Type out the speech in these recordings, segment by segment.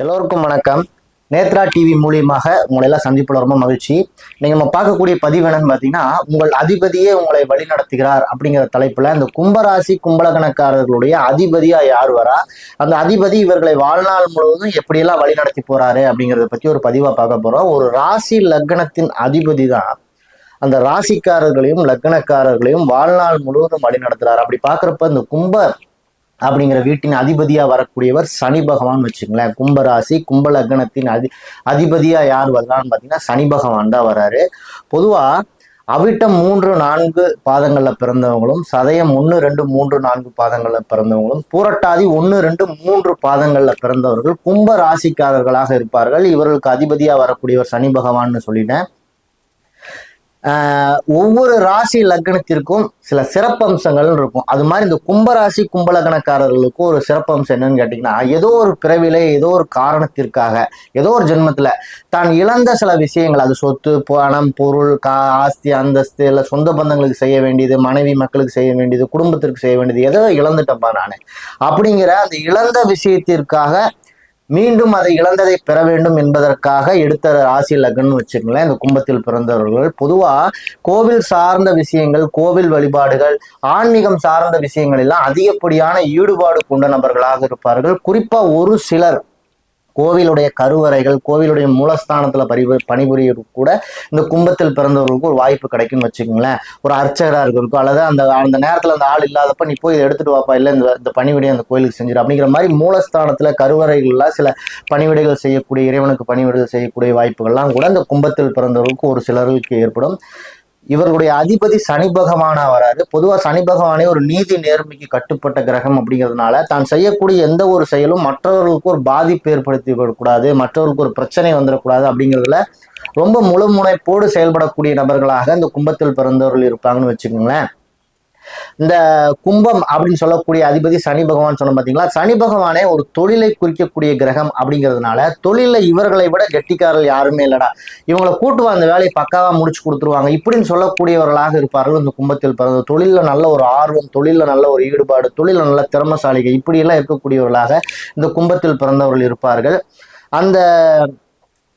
எல்லோருக்கும் வணக்கம். நேத்ரா டிவி மூலியமாக உங்களை எல்லாம் சந்திப்பில் ரொம்ப மகிழ்ச்சி. நீங்க நம்ம பார்க்கக்கூடிய பதிவு என்னன்னு பார்த்தீங்கன்னா உங்கள் அதிபதியே உங்களை வழி நடத்துகிறார் அப்படிங்கிற தலைப்புல இந்த கும்பராசி கும்பலகணக்காரர்களுடைய அதிபதியா யார் வரா? அந்த அதிபதி இவர்களை வாழ்நாள் முழுவதும் எப்படியெல்லாம் வழி நடத்தி போறாரு அப்படிங்கிறத பத்தி ஒரு பதிவா பார்க்க போறோம். ஒரு ராசி லக்னத்தின் அதிபதி தான். அந்த ராசிக்காரர்களையும் லக்னக்காரர்களையும் வாழ்நாள் முழுவதும் வழி நடத்துகிறார் அப்படி பார்க்குறப்ப இந்த கும்ப அப்படிங்கிற வீட்டின் அதிபதியா வரக்கூடியவர் சனி பகவான் வச்சுங்களேன் கும்பராசி கும்ப லக்னத்தின் அதி அதிபதியா யார் வரலான்னு பார்த்தீங்கன்னா சனி பகவான் தான் வராரு பொதுவா அவிட்டம் மூன்று நான்கு பாதங்களில் பிறந்தவங்களும் சதயம் ஒன்று ரெண்டு மூன்று நான்கு பாதங்களில் பிறந்தவங்களும் பூரட்டாதி ஒன்று ரெண்டு மூன்று பாதங்கள்ல பிறந்தவர்கள் கும்ப ராசிக்காரர்களாக இருப்பார்கள். இவர்களுக்கு அதிபதியாக வரக்கூடியவர் சனி பகவான்னு சொல்லிட்டேன். ஒவ்வொரு ராசி லக்னத்திற்கும் சில சிறப்பம்சங்கள் இருக்கும். அது மாதிரி இந்த கும்பராசி கும்பலக்கணக்காரர்களுக்கும் ஒரு சிறப்பம்சம் என்னன்னு கேட்டிங்கன்னா ஏதோ ஒரு பிறவில ஏதோ ஒரு காரணத்திற்காக ஏதோ ஒரு ஜென்மத்தில் தான் இழந்த சில விஷயங்கள் அது சொத்து பணம் பொருள் கா ஆஸ்தி அந்தஸ்து இல்லை சொந்த பந்தங்களுக்கு செய்ய வேண்டியது மனைவி மக்களுக்கு செய்ய வேண்டியது குடும்பத்திற்கு செய்ய வேண்டியது ஏதோ இழந்துட்டப்பா நான். அப்படிங்கிற அந்த இழந்த விஷயத்திற்காக மீண்டும் அதை இழந்ததை பெற வேண்டும் என்பதற்காக எடுத்த ராசி லக்னம்னு வச்சுக்கங்களேன். இந்த கும்பத்தில் பிறந்தவர்கள். பொதுவா கோவில் சார்ந்த விஷயங்கள் கோவில் வழிபாடுகள் ஆன்மீகம் சார்ந்த விஷயங்கள் எல்லாம் அதிகப்படியான ஈடுபாடு கொண்ட நபர்களாக இருப்பார்கள். குறிப்பா ஒரு சிலர். கோவிலுடைய கருவறைகள் கோவிலுடைய மூலஸ்தானத்துல பரி பணிபுரிய கூட இந்த கும்பத்தில் பிறந்தவர்களுக்கு ஒரு வாய்ப்பு கிடைக்கும்னு வச்சுக்கோங்களேன். ஒரு அர்ச்சகராக இருக்கும் அல்லது அந்த அந்த நேரத்துல அந்த ஆள் இல்லாதப்ப நீ போய் இதை எடுத்துட்டு வாப்பா இல்லை இந்த இந்த பணிவிடை அந்த கோயிலுக்கு செஞ்சிரு. அப்படிங்கிற மாதிரி மூலஸ்தானத்துல கருவறைகள்ல சில பணிவிடைகள் செய்யக்கூடிய இறைவனுக்கு பணிவிடைகள் செய்யக்கூடிய வாய்ப்புகள்லாம் கூட இந்த கும்பத்தில் பிறந்தவர்களுக்கு ஒரு சிலருக்கு ஏற்படும். இவர்களுடைய அதிபதி சனி பகவானா வராரு. பொதுவா சனி பகவானே ஒரு நீதி நேர்மைக்கு கட்டுப்பட்ட கிரகம் அப்படிங்கிறதுனால தான் செய்யக்கூடிய எந்த ஒரு செயலும் மற்றவர்களுக்கு ஒரு பாதிப்பு ஏற்படுத்தி விடக்கூடாது மற்றவர்களுக்கு ஒரு பிரச்சனை வந்துடக்கூடாது அப்படிங்கிறதுல ரொம்ப முழு முனைப்போடு செயல்படக்கூடிய நபர்களாக இந்த கும்பத்தில் பிறந்தவர்கள் இருப்பாங்கன்னு வச்சுக்கோங்களேன். இந்த கும்பம் அப்படின்னு சொல்லக்கூடிய அதிபதி சனி பகவான் சொன்ன பார்த்தீங்களா சனி பகவானே ஒரு தொழிலை குறிக்கக்கூடிய கிரகம் அப்படிங்கிறதுனால தொழில இவர்களை விட கெட்டிக்காரர்கள் யாருமே இல்லடா. இவங்களை கூட்டு வா, அந்த வேலையை பக்காவா முடிச்சு கொடுத்துருவாங்க. இப்படின்னு சொல்லக்கூடியவர்களாக இருப்பார்கள் இந்த கும்பத்தில் பிறந்த. தொழில நல்ல ஒரு ஆர்வம் தொழில நல்ல ஒரு ஈடுபாடு தொழில நல்ல திறமசாலிகள் இப்படியெல்லாம் இருக்கக்கூடியவர்களாக இந்த கும்பத்தில் பிறந்தவர்கள் இருப்பார்கள். அந்த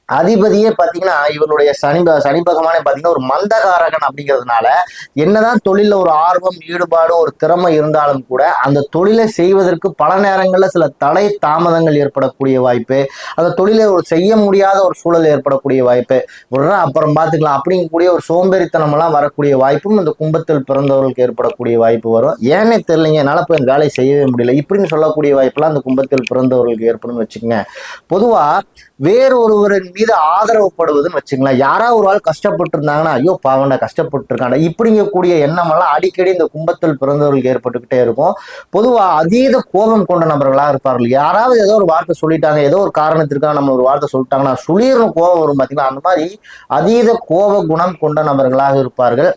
அதிபதியே பார்த்தீங்கன்னா இவருடைய சனி சனி பகவானே பார்த்தீங்கன்னா ஒரு மந்தகாரகன் அப்படிங்கிறதுனால என்னதான் தொழில ஒரு ஆர்வம் ஈடுபாடு ஒரு திறமை இருந்தாலும் கூட அந்த தொழிலை செய்வதற்கு பல நேரங்களில் சில தடை தாமதங்கள் ஏற்படக்கூடிய வாய்ப்பு அந்த தொழிலை ஒரு செய்ய முடியாத ஒரு சூழல் ஏற்படக்கூடிய வாய்ப்பு விட்றா அப்புறம் பார்த்துக்கலாம் அப்படிங்கக்கூடிய ஒரு சோம்பேறித்தனமெல்லாம் வரக்கூடிய வாய்ப்பும் இந்த கும்பத்தில் பிறந்தவர்களுக்கு ஏற்படக்கூடிய வாய்ப்பு வரும். ஏன்னே தெரியலைங்க என்னால் போய் வேலை வேலையை செய்யவே முடியல. இப்படின்னு சொல்லக்கூடிய வாய்ப்பெல்லாம் அந்த கும்பத்தில் பிறந்தவர்களுக்கு ஏற்படும் வச்சுக்கோங்க. பொதுவாக வேறொருவரின் மீது ஆதரவுப்படுவதுன்னு வச்சுங்களேன். யாராவது ஒரு ஆள் கஷ்டப்பட்டு இருந்தாங்கன்னா ஐயோ பாவண்டா கஷ்டப்பட்டு இருக்காண்டா இப்படிங்கக்கூடிய எண்ணமெல்லாம் அடிக்கடி இந்த கும்பத்தில் பிறந்தவர்களுக்கு ஏற்பட்டுக்கிட்டே இருக்கும். பொதுவா அதீத கோபம் கொண்ட நபர்களாக இருப்பார்கள். யாராவது ஏதோ ஒரு வார்த்தை சொல்லிட்டாங்க ஏதோ ஒரு காரணத்திற்காக நம்ம ஒரு வார்த்தை சொல்லிட்டாங்கன்னா சுளீர்னு கோபம் வரும் பார்த்தீங்கன்னா அந்த மாதிரி அதீத கோப குணம் கொண்ட நபர்களாக இருப்பார்கள்.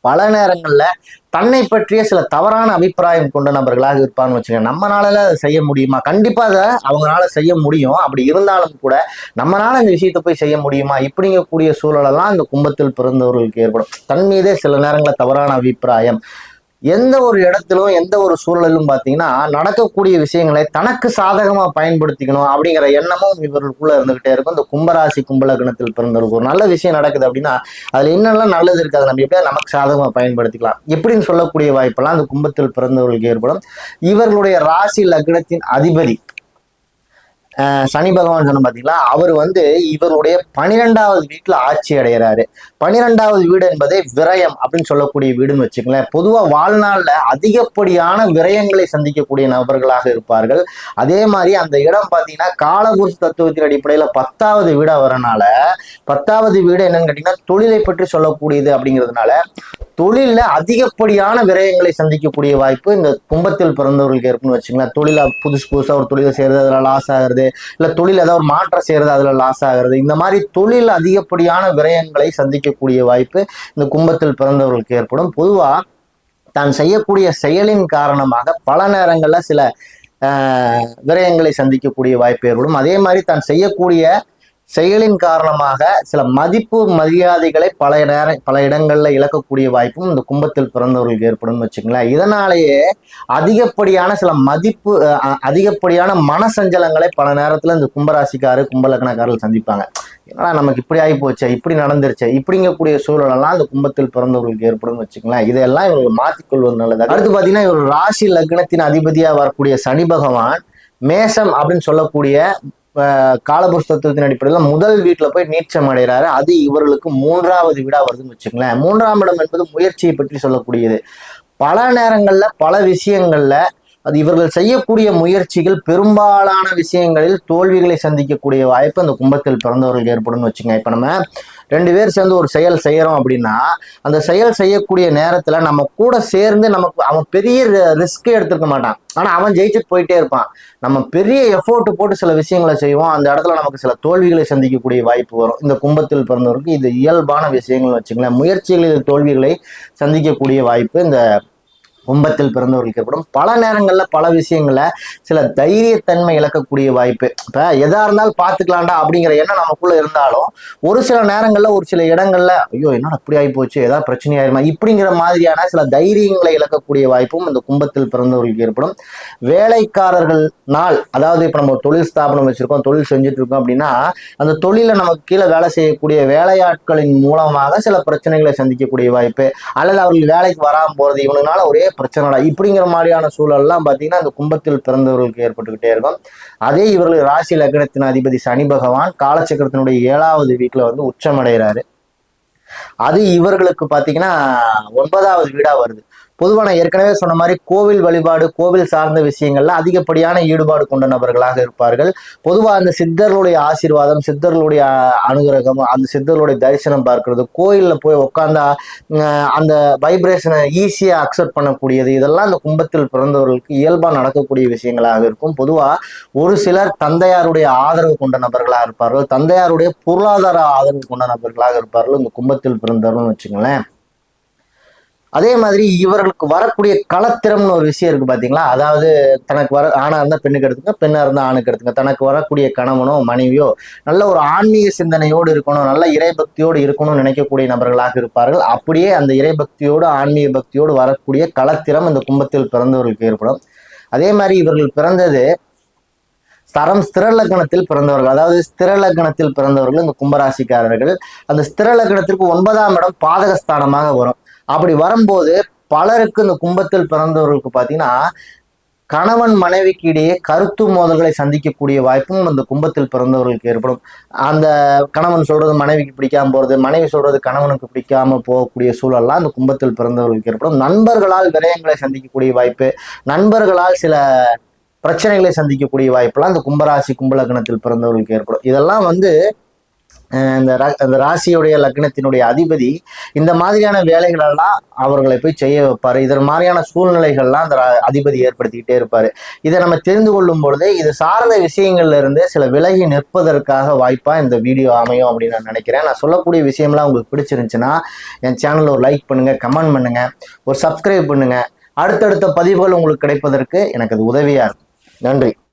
பல நேரங்கள்ல தன்னை பற்றிய சில தவறான அபிப்பிராயம் கொண்ட நபர்களாக இருப்பான்னு வச்சுக்கோங்க. நம்மளால அதை செய்ய முடியுமா? கண்டிப்பா அதை அவங்களால செய்ய முடியும். அப்படி இருந்தாலும் கூட நம்மளால இந்த விஷயத்தை போய் செய்ய முடியுமா? இப்படிங்கக்கூடிய சூழலெல்லாம் இந்த கும்பத்தில் பிறந்தவர்களுக்கு ஏற்படும். தன் மீதே சில நேரங்களில் தவறான அபிப்பிராயம் எந்த ஒரு இடத்திலும் எந்த ஒரு சூழலிலும் பார்த்தீங்கன்னா நடக்கக்கூடிய விஷயங்களை தனக்கு சாதகமா பயன்படுத்திக்கணும் அப்படிங்கிற எண்ணமும் இவர்களுக்குள்ள இருந்துகிட்டே இருக்கும். இந்த கும்பராசி கும்பலகணத்தில் பிறந்தவர்களுக்கு ஒரு நல்ல விஷயம் நடக்குது அப்படின்னா அதுல என்னெல்லாம் நல்லது இருக்காது நம்ம எப்படியா நமக்கு சாதகமா பயன்படுத்திக்கலாம். எப்படின்னு சொல்லக்கூடிய வாய்ப்பெல்லாம் அந்த கும்பத்தில் பிறந்தவர்களுக்கு ஏற்படும். இவர்களுடைய ராசி லக்னத்தின் அதிபதி சனி பகவான் சொன்ன பார்த்தீங்களா அவர் வந்து இவருடைய பனிரெண்டாவது வீட்டில் ஆட்சி அடைகிறாரு பனிரெண்டாவது வீடு என்பதே விரயம் அப்படின்னு சொல்லக்கூடிய வீடுன்னு வச்சுக்கங்களேன். பொதுவாக வாழ்நாளில் அதிகப்படியான விரயங்களை சந்திக்கக்கூடிய நபர்களாக இருப்பார்கள். அதே மாதிரி அந்த இடம் பார்த்தீங்கன்னா காலபுருஷ தத்துவத்தின் அடிப்படையில் பத்தாவது வீடாக வரனால பத்தாவது வீடு என்னன்னு கேட்டிங்கன்னா தொழிலை பற்றி சொல்லக்கூடியது அப்படிங்கிறதுனால தொழிலில் அதிகப்படியான விரயங்களை சந்திக்கக்கூடிய வாய்ப்பு இந்த கும்பத்தில் பிறந்தவர்களுக்கு இருக்குன்னு வச்சுங்களேன் தொழில புதுசு புதுசாக ஒரு தொழிலை செய்கிறது அதில் லாஸ் ஆகிறது இல்லை தொழில் ஏதாவது ஒரு மாற்றம் செய்கிறது அதில் லாஸ் ஆகிறது. இந்த மாதிரி தொழில் அதிகப்படியான விரயங்களை சந்திக்கக்கூடிய வாய்ப்பு இந்த கும்பத்தில் பிறந்தவர்களுக்கு ஏற்படும். பொதுவாக தான் செய்யக்கூடிய செயலின் காரணமாக பல நேரங்களில் சில ஆஹ், விரயங்களை சந்திக்கக்கூடிய வாய்ப்பு ஏற்படும். அதே மாதிரி தான் செய்யக்கூடிய செயலின் காரணமாக சில மதிப்பு மரியாதைகளை பல நேர பல இடங்களில் இழக்கக்கூடிய வாய்ப்பும் இந்த கும்பத்தில் பிறந்தவர்களுக்கு ஏற்படும் வச்சுங்களேன் இதனாலேயே அதிகப்படியான சில மதிப்பு அஹ், அதிகப்படியான மனசஞ்சலங்களை பல நேரத்தில் இந்த கும்பராசிக்காரு கும்பலக்கணக்காரர்கள் சந்திப்பாங்க. என்னடா நமக்கு இப்படி ஆகி போச்சு இப்படி நடந்துருச்சு இப்படிங்கக்கூடிய சூழலெல்லாம் இந்த கும்பத்தில் பிறந்தவர்களுக்கு ஏற்படும் வச்சுங்களேன் இதெல்லாம் இவர்கள் மாற்றிக்கொள்வது நல்லது. அடுத்து பார்த்தீங்கன்னா இவர் ராசி லக்னத்தின் அதிபதியாக வரக்கூடிய சனி பகவான் மேசம் அப்படின்னு சொல்லக்கூடிய காலபுருஷ தத்துவத்தின் அடிப்படையில் முதல் வீட்டுல போய் நீச்சம் அடைகிறாரு. அது இவர்களுக்கு மூன்றாவது வீடாக வருதுன்னு வச்சுங்களேன் மூன்றாம் இடம் என்பது முயற்சியை பற்றி சொல்லக்கூடியது. பல நேரங்கள்ல பல விஷயங்கள்ல அது இவர்கள் செய்யக்கூடிய முயற்சிகள் பெரும்பாலான விஷயங்களில் தோல்விகளை சந்திக்கக்கூடிய வாய்ப்பு அந்த கும்பத்தில் பிறந்தவர்களுக்கு ஏற்படும் வச்சுங்க இப்போ நம்ம ரெண்டு பேர் சேர்ந்து ஒரு செயல் செய்கிறோம் அப்படின்னா அந்த செயல் செய்யக்கூடிய நேரத்தில் நம்ம கூட சேர்ந்து நமக்கு அவன் பெரிய ரிஸ்க்கே எடுத்துக்க மாட்டான். ஆனால் அவன் ஜெயிச்சுட்டு போயிட்டே இருப்பான். நம்ம பெரிய எஃபோர்ட் போட்டு சில விஷயங்களை செய்வோம். அந்த இடத்துல நமக்கு சில தோல்விகளை சந்திக்கக்கூடிய வாய்ப்பு வரும். இந்த கும்பத்தில் பிறந்தவருக்கு இது இயல்பான விஷயங்கள் வச்சுங்களேன் முயற்சிகளில் தோல்விகளை சந்திக்கக்கூடிய வாய்ப்பு இந்த கும்பத்தில் பிறந்தவர்களுக்கு ஏற்படும். பல நேரங்களில் பல விஷயங்களை சில தைரியத்தன்மை இழக்கக்கூடிய வாய்ப்பு. இப்போ எதாக இருந்தாலும் பார்த்துக்கலாண்டா அப்படிங்கிற எண்ணம் நமக்குள்ளே இருந்தாலும் ஒரு சில நேரங்களில் ஒரு சில இடங்களில் ஐயோ என்னடா அப்படி ஆகி போச்சு ஏதாவது பிரச்சனை ஆயிருமா இப்படிங்கிற மாதிரியான சில தைரியங்களை இழக்கக்கூடிய வாய்ப்பும் இந்த கும்பத்தில் பிறந்தவர்களுக்கு ஏற்படும். வேலைக்காரர்கள் நாள் அதாவது இப்போ நம்ம தொழில் ஸ்தாபனம் வச்சுருக்கோம் தொழில் செஞ்சுட்டு இருக்கோம் அப்படின்னா அந்த தொழிலை நமக்கு கீழே வேலை செய்யக்கூடிய வேலையாட்களின் மூலமாக சில பிரச்சனைகளை சந்திக்கக்கூடிய வாய்ப்பு. அல்லது அவர்கள் வேலைக்கு வராமல் போகிறது இவனுனால ஒரே பிரச்சனைடா. இப்படிங்கிற மாதிரியான சூழல்லாம் பார்த்தீங்கன்னா அந்த கும்பத்தில் பிறந்தவர்களுக்கு ஏற்பட்டுக்கிட்டே இருக்கும். அதே இவர்கள் ராசி லக்னத்தின் அதிபதி சனி பகவான் காலச்சக்கரத்தினுடைய ஏழாவது வீட்டுல வந்து உச்சமடைகிறாரு. அது இவர்களுக்கு பார்த்தீங்கன்னா ஒன்பதாவது வீடா வருது. பொதுவாக நான் ஏற்கனவே சொன்ன மாதிரி கோவில் வழிபாடு கோவில் சார்ந்த விஷயங்கள்ல அதிகப்படியான ஈடுபாடு கொண்ட நபர்களாக இருப்பார்கள். பொதுவாக அந்த சித்தர்களுடைய ஆசீர்வாதம் சித்தர்களுடைய அனுகிரகம் அந்த சித்தர்களுடைய தரிசனம் பார்க்கறது கோயிலில் போய் உட்காந்தா அந்த வைப்ரேஷனை ஈஸியாக அக்செப்ட் பண்ணக்கூடியது இதெல்லாம் அந்த கும்பத்தில் பிறந்தவர்களுக்கு இயல்பாக நடக்கக்கூடிய விஷயங்களாக இருக்கும். பொதுவாக ஒரு சிலர் தந்தையாருடைய ஆதரவு கொண்ட நபர்களாக இருப்பார்கள் தந்தையாருடைய பொருளாதார ஆதரவு கொண்ட நபர்களாக இருப்பார்கள் இந்த கும்பத்தில் பிறந்தவர்கள்னு வச்சுங்களேன் அதே மாதிரி இவர்களுக்கு வரக்கூடிய களத்திறம்னு ஒரு விஷயம் இருக்கு பாத்தீங்களா? அதாவது தனக்கு வர ஆணா இருந்தா பெண்ணுக்கு எடுத்துங்க பெண்ணா இருந்தா ஆணுக்கு எடுத்துங்க தனக்கு வரக்கூடிய கணவனோ மனைவியோ நல்ல ஒரு ஆன்மீக சிந்தனையோடு இருக்கணும் நல்ல இறைபக்தியோடு இருக்கணும்னு நினைக்கக்கூடிய நபர்களாக இருப்பார்கள். அப்படியே அந்த இறைபக்தியோடு ஆன்மீக பக்தியோடு வரக்கூடிய களத்திறம் இந்த கும்பத்தில் பிறந்தவர்களுக்கு ஏற்படும். அதே மாதிரி இவர்கள் பிறந்தது தரம் ஸ்திர லக்னத்தில் பிறந்தவர்கள். அதாவது ஸ்திர லக்னத்தில் பிறந்தவர்கள் இந்த கும்பராசிக்காரர்கள். அந்த ஸ்திர லக்னத்திற்கு ஒன்பதாம் இடம் பாதகஸ்தானமாக வரும். அப்படி வரும்போது பலருக்கு இந்த கும்பத்தில் பிறந்தவர்களுக்கு பார்த்தீங்கன்னா கணவன் மனைவிக்கு இடையே கருத்து மோதல்களை சந்திக்கக்கூடிய வாய்ப்பும் அந்த கும்பத்தில் பிறந்தவர்களுக்கு ஏற்படும். அந்த கணவன் சொல்றது மனைவிக்கு பிடிக்காம போறது மனைவி சொல்றது கணவனுக்கு பிடிக்காம போகக்கூடிய சூழல்லாம் அந்த கும்பத்தில் பிறந்தவர்களுக்கு ஏற்படும். நண்பர்களால் விரயங்களை சந்திக்கக்கூடிய வாய்ப்பு நண்பர்களால் சில பிரச்சனைகளை சந்திக்கக்கூடிய வாய்ப்பெல்லாம் அந்த கும்பராசி கும்பலக்கணத்தில் பிறந்தவர்களுக்கு ஏற்படும். இதெல்லாம் வந்து இந்த ரா- இந்த ராசியுடைய லக்னத்தினுடைய அதிபதி இந்த மாதிரியான வேலைகளெல்லாம் அவர்களை போய் செய்ய வைப்பார். இதன் மாதிரியான சூழ்நிலைகள்லாம் அந்த ரா- அதிபதி ஏற்படுத்திக்கிட்டே இருப்பார். இதை நம்ம தெரிந்து கொள்ளும் பொழுது இது சார்ந்த விஷயங்கள்ல இருந்து சில விலகி நிற்பதற்காக வாய்ப்பாக இந்த வீடியோ அமையும் அப்படின்னு நான் நினைக்கிறேன். நான் சொல்லக்கூடிய விஷயம்லாம் உங்களுக்கு பிடிச்சிருந்துச்சுன்னா என் சேனலில் ஒரு லைக் பண்ணுங்கள் கமெண்ட் பண்ணுங்கள் ஒரு சப்ஸ்கிரைப் பண்ணுங்கள் அடுத்தடுத்த பதிவுகள் உங்களுக்கு கிடைப்பதற்கு எனக்கு அது உதவியாக இருக்கும். நன்றி.